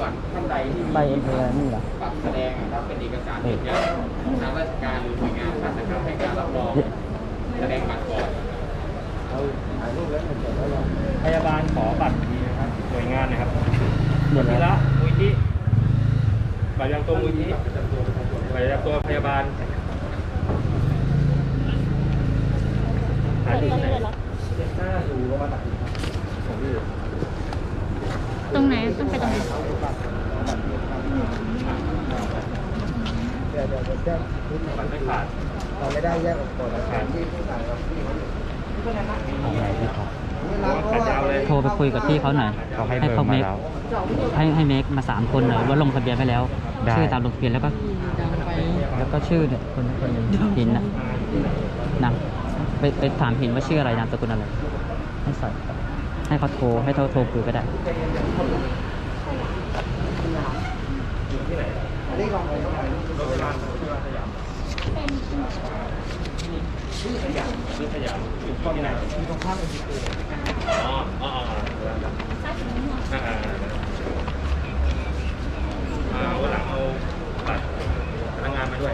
ก่อนท่านใดที่มีใบเอ็นเอนี่เหรอบัตรแสดงนะครับเป็นเอกสารยืนยันของทางราชการหรือหน่วยงานท่านนะครับให้การรับรองแสดงบัตรก่อนพยาบาลขอบัตรทีนะครับหน่วยงานนะครับเดี๋ยวทีนะละมูลที่บัตรประจำตัวมูลที่บัตรประจำตัวพยาบาลหาที่ไหนตร งไหนต้องไปตรงไหนเดี๋ยวเดี๋ยวเดี๋ยวแจ้งนิดหน่อยบัตรไม่ขาดเราไม่ได้แยกออกก่อนนะขาดที่ผู้ชายครับพี่เขาอยู่อะไรพี่ครับขาดยาวเลยโทรไปคุยกับพี่เขาหน่อยเขาให้ให้เบอเขาร์เมมาคแล้วให้ให้เมคมาสามคนหน่อยว่าลงทะเบียนไปแล้วได้ชื่อตามลงทะเบียนแล้วก็แล้วก็ชื่อเนี่ยคนคนหนึ่งพินนะนะไปไปถามพินว่าชื่ออะไรนามสกุลอะไรให้ใส่ ให้เขาโทรให้เขาโทรคุยก็ได้อันนี้ของผมของผม ชื่อขยะชื่อขยะอยู่ที่ไหน มีตรงข้ามเอ็นจีเอ๋ออ๋ออ๋ออ่าอ่าอ่าวันหลังเอาบัตรพนักงานมาด้วย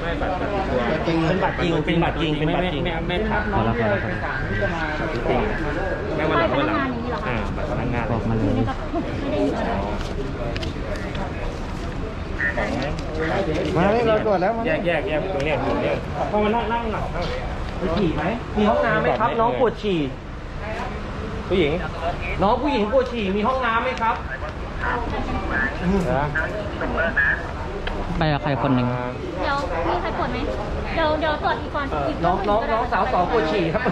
ไม่บัตรบัตรตัว จริงเป็นบัตรจริงเป็นบัตรจริงเป็นบัตรจริงไม่ไม่ขาดพอแล้วพอแล้วพอแล้วที่จะมาจริงแม่วันหลังวันหลังอ่าบัตรพนักงานบอกมาเลยไม่ได้มีอะไรมาเราตรวจแล้วแยกแยกแยกตรงเนี้ยตรงเนี้ยพอมานั่งนั่งหลังนั่งมีฉี่ไหมมีห้องน้ำไหมครับ น้องปวดฉี่ผู้หญิง น้องผู้หญิงปวดฉี่มีห้องน้ำไหมครับนะ ไปกับใครคนหนึ่งเดี๋ยวมีใครกดไหมเดี๋ยวเดี๋ยวตรวจอีกก่อนอีกน้องน้องก็ได้น้องสาวสองปวดฉี่ครับ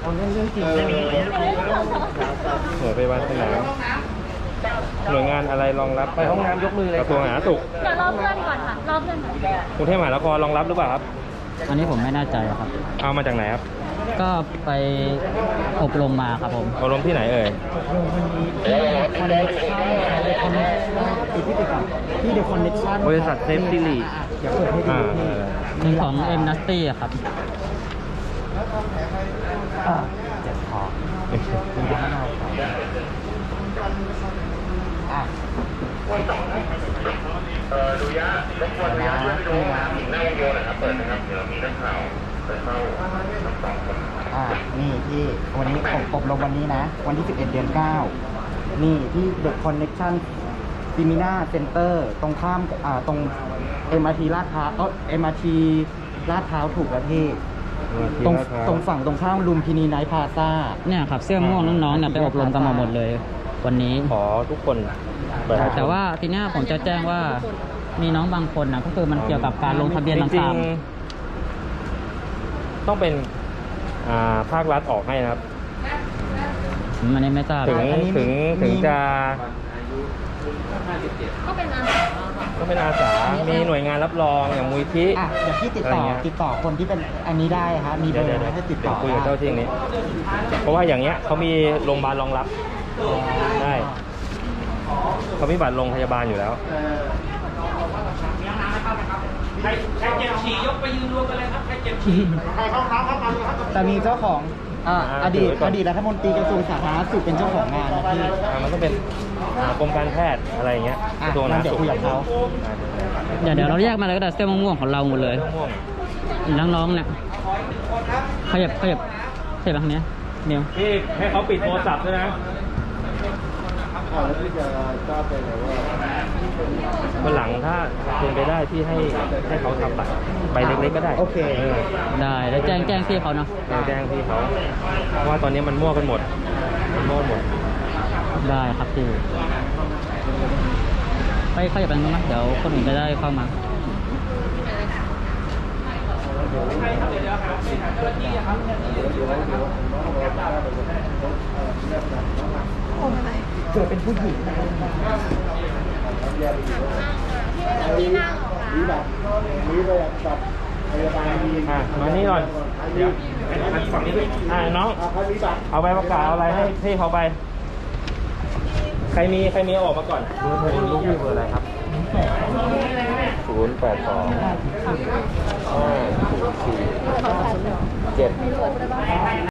เอาเรื่องเรื่องจริงไม่มีอะไรนะหน่วยไปวันที่ไหนหน่วยงานอะไรรองรับไปห้องน้ำยกมือเลยกระทรวงสาธารณสุขเดี๋ยวรอเพื่อนก่อนค่ะรอเพื่อนก่อนกรุงเทพมหานครรองรับหรือเปล่าครับ อันนี้ผมไม่แน่ใจอะครับ เอามาจากไหนครับ ก็ไปอบรมมาครับผมอบรมที่ไหนเอ่ยคอนเนคชั่นคอนเนคชั่นติดที่ติดก่อนที่เดอะคอนเนคชั่นบริษัทเซฟซิลีเดี๋ยวเปิดให้ดูอ่าที่เป็นของเอ็มนัสตี้อะครับอ่าเจ็บคอคุณยาหน่อยอะดูยะรบกวนนะนี่นะหน้าวงโยนะครับ เปิดนะครับ เดี๋ยวมีนักข่าวไปเข้าอ่า นี่ที่วันนี้อบอบรมวันนี้นะ วันที่ 11 เดือน 9 นี่ที่ The Connection s e m i n a Center ตรงข้ามอ่าตรง MRT ลาดพร้าวเออ MRT ลาดพร้าวถูกแล้วพี่ตรงตรงฝั่งตรงข้ามลุมพินีไนท์พาซาเนี่ยครับเสื้อม่วงน้องๆเนี่ยไปอบรมกันมาหมดเลย วันนี้ขอทุกคนเปิดให้ชมแต่ว่าทีเนี้ยผมจะแจ้งว่ามีน้องบางคนนะก็คือมันเกี่ยวกับการลงทะเบียนจริต่างงๆต้องเป็น อ่าภาครัฐออกให้นะครับๆมันนี้ไม่ทราบถึงอันนี้ถึงมีถึงจะก็เป็นอาสาต้องเป็นอาสา มีหน่วยงานรับรองอย่างมูลที่ อะเดี๋ยวพี่ติดต่ออะไรเงี้ย ติดต่อคนที่เป็นอันนี้ได้ฮะมีเบเดี๋อยวร์เดี๋ยวให้ติดเดี๋ต่ยอวคุยกับเจ้าที่นี้ เพราะว่าอย่างเงี้ยเขามีโรงพยาบาลรองรับได้เขามีบัตรโรงพยาบาลอยู่แล้ว ใครใครเจ็บฉี่ยกไปยืนรวมกันเลยครับ ใครเจ็บฉี่แต่มีเจ้าของอ่าอ่าอดีตถือไว้ก่อนอดีตรัฐมนตรีกระทรวงสาธารณสุขเป็นเจ้าของงานนะพี่อ่ามันต้องเป็นอ่ากรมการแพทย์อะไรอย่างเงี้ยอะกระทรวงสาธารณสุขงั้นเดี๋ยวคุยกับเขาเดี๋ยวเดี๋ยวเราแยกมาเลยก็ได้เสื้อม่วงๆของเราหมดเลยม่วงน้องๆเนี่ยขยับขยับขยับไปทางเนี้ยเมียวพี่ให้เขาปิดโทรศัพท์ด้วยนะแล้วพี่จะทราบไปไหนว่า วันหลังถ้าเป็นไปได้ที่ให้ให้เขาทำบัตรใบเล็กๆก็ได้โอเคเออได้แล้วแจ้งแจ้งพี่เขาเนาะแจ้งพี่เขาเพราะว่าตอนนี้มันมั่วกันหมดมันมั่วหมด ได้ครับพี่ไปขยับไปทางนู้นนะเดี๋ยวคนอื่นจะได้เข้ามาเกิดเป็นผู้หญิง ที่นั่งออกนี่แบบนี่เลยแบบพยาบาลมีอะมานี่ก่อนเดี๋ยวฝั่งนี้ด้วยอ่าน้องเอาใบประกาศอะไรให้ให้เขาไป ใครมีใครมีเอาออกมาก่อนเบอร์โทรลูกพี่เบอร์อะไรครับศูนย์แปดสองห้าศูนย์สี่เจ็ด